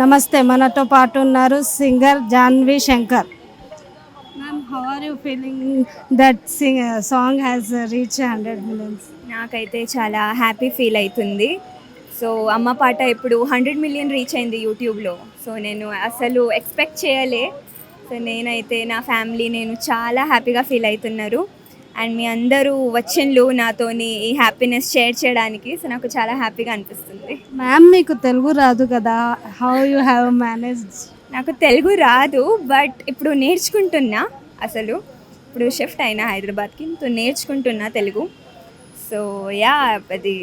నమస్తే మనతో పాటు ఉన్నారు singer Janvi Shankar. Ma'am how are you feeling that sing song has reach hundred millions నాకైతే చాలా హ్యాపీ ఫీల్ అవుతుంది సో అమ్మ పాట ఇప్పుడు హండ్రెడ్ మిలియన్ రీచ్ అయింది యూట్యూబ్లో సో నేను అసలు ఎక్స్పెక్ట్ చేయలే. సో నేనైతే నా ఫ్యామిలీ నేను చాలా హ్యాపీగా ఫీల్ అవుతున్నారు. అండ్ మీ అందరూ వచ్చిండ్లు నాతోని ఈ హ్యాపీనెస్ షేర్ చేయడానికి. సో నాకు చాలా హ్యాపీగా అనిపిస్తుంది. మ్యామ్ మీకు తెలుగు రాదు కదా. హౌ యూ హ్యావ్ మేనేజ్డ్ నాకు తెలుగు రాదు బట్ ఇప్పుడు నేర్చుకుంటున్నా అసలు. ఇప్పుడు షిఫ్ట్ అయినా హైదరాబాద్కి సో నేర్చుకుంటున్నా తెలుగు. సో యా అది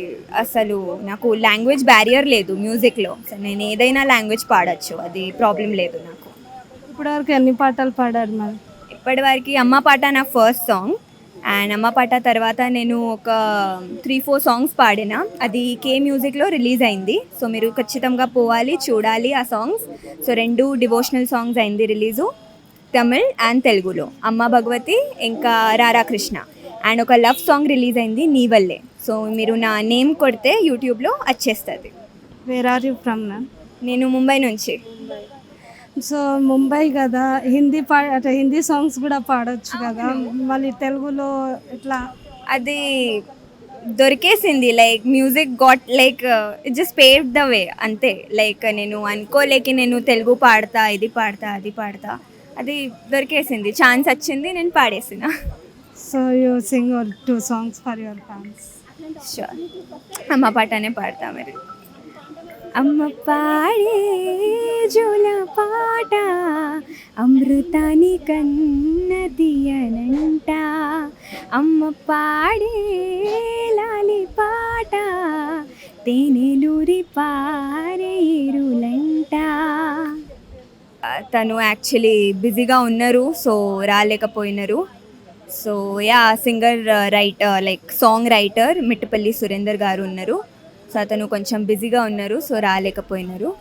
అసలు నాకు లాంగ్వేజ్ బ్యారియర్ లేదు మ్యూజిక్లో సో నేను ఏదైనా లాంగ్వేజ్ పాడచ్చు అది ప్రాబ్లం లేదు నాకు. ఇప్పటివరకు ఎన్ని పాటలు పాడారు మ్యామ్ ఇప్పటివరకు అమ్మ పాట నా ఫస్ట్ సాంగ్ అండ్ అమ్మ పాట తర్వాత నేను ఒక త్రీ ఫోర్ సాంగ్స్ పాడిన. అది కే మ్యూజిక్లో రిలీజ్ అయింది. సో మీరు ఖచ్చితంగా పోవాలి చూడాలి ఆ సాంగ్స్ సో రెండు డివోషనల్ సాంగ్స్ అయింది రిలీజు తమిళ్ అండ్ తెలుగులో అమ్మ భగవతి ఇంకా రారా కృష్ణ. అండ్ ఒక లవ్ సాంగ్ రిలీజ్ అయింది నీ వల్లే. సో మీరు నా నేమ్ కొడితే యూట్యూబ్లో వచ్చేస్తుంది. Where are you from ma'am నేను ముంబై నుంచి. సో ముంబై కదా హిందీ పా అంటే హిందీ సాంగ్స్ కూడా పాడొచ్చు కదా. మళ్ళీ తెలుగులో ఎట్లా? అది దొరికేసింది like music got like it just pave the way అంతే. లైక్ నేను అనుకోలేక నేను తెలుగు పాడతా ఇది పాడతా అది పాడతా. అది దొరికేసింది. ఛాన్స్ వచ్చింది నేను పాడేసిన. So you sing two songs for your fans sure అమ్మ పాటనే పాడతా మరి. అమ్మ పాడే మాట అమృతాని కన్నది అనంట. అమ్మ పాడే లాలి పాట. తేనెలూరి పారేరులంట తను యాక్చువల్లీ బిజీగా ఉన్నారు so రాలేకపోయినారు. So yeah singer writer like song writer Mittapalli Surender గారు ఉన్నారు. సో అతను కొంచెం బిజీగా ఉన్నారు సో రాలేకపోయినారు.